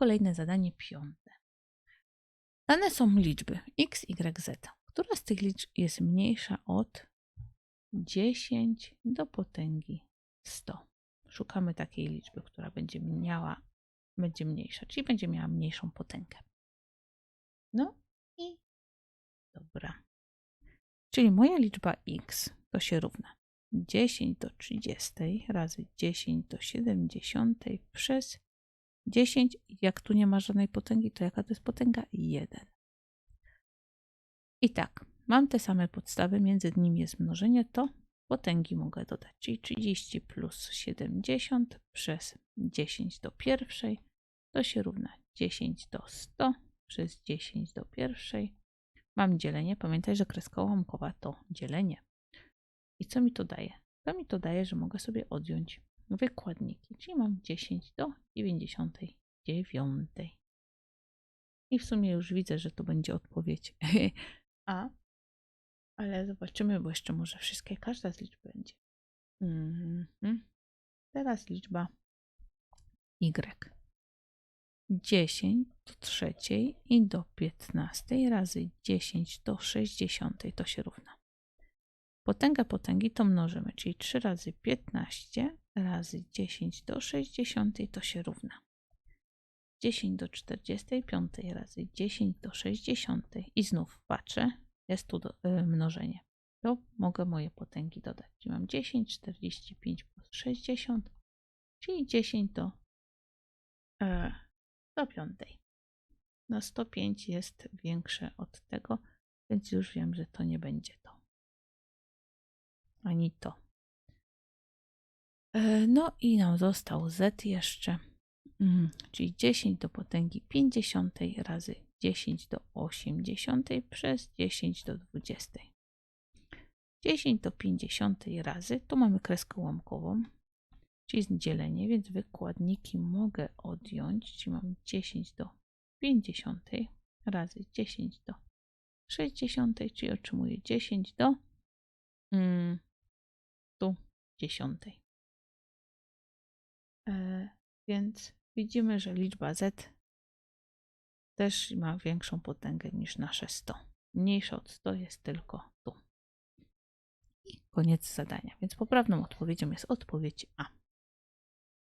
kolejne zadanie piąte. Dane są liczby x, y, z. Która z tych liczb jest mniejsza od 10 do potęgi 100? Szukamy takiej liczby, która będzie miała, będzie mniejsza, czyli będzie miała mniejszą potęgę. No i dobra. Czyli moja liczba x to się równa 10 do 30 razy 10 do 70 przez 10. Jak tu nie ma żadnej potęgi, to jaka to jest potęga? 1. I tak, mam te same podstawy, między nimi jest mnożenie, to potęgi mogę dodać, czyli 30 plus 70 przez 10 do pierwszej, to się równa 10 do 100 przez 10 do pierwszej. Mam dzielenie, pamiętaj, że kreska ułamkowa to dzielenie. I co mi to daje? To mi to daje, że mogę sobie odjąć wykładniki, czyli mam 10 do 99. I w sumie już widzę, że to będzie odpowiedź A, ale zobaczymy, bo jeszcze może wszystkie, każda z liczb będzie. Mhm. Teraz liczba Y. 10 do trzeciej i do 15 razy 10 do 60 to się równa. Potęga potęgi to mnożymy, czyli 3 razy 15 razy 10 do 60 to się równa. 10 do 45 razy 10 do 60 i znów patrzę, jest tu do, y, mnożenie. To mogę moje potęgi dodać. Czyli mam 10, 45 plus 60, czyli 10 do e, 105. No 105 jest większe od tego, więc już wiem, że to nie będzie to. Ani to. E, No i nam został z jeszcze, mm, czyli 10 do potęgi 50 razy 10 do 80 przez 10 do 20. 10 do 50 razy, tu mamy kreskę ułamkową, czyli dzielenie, więc wykładniki mogę odjąć, czyli mam 10 do 50 razy 10 do 60, czyli otrzymuję 10 do mm, tu 10. E, więc widzimy, że liczba z też ma większą potęgę niż nasze 100. Mniejsza od 100 jest tylko tu. I koniec zadania. Więc poprawną odpowiedzią jest odpowiedź A.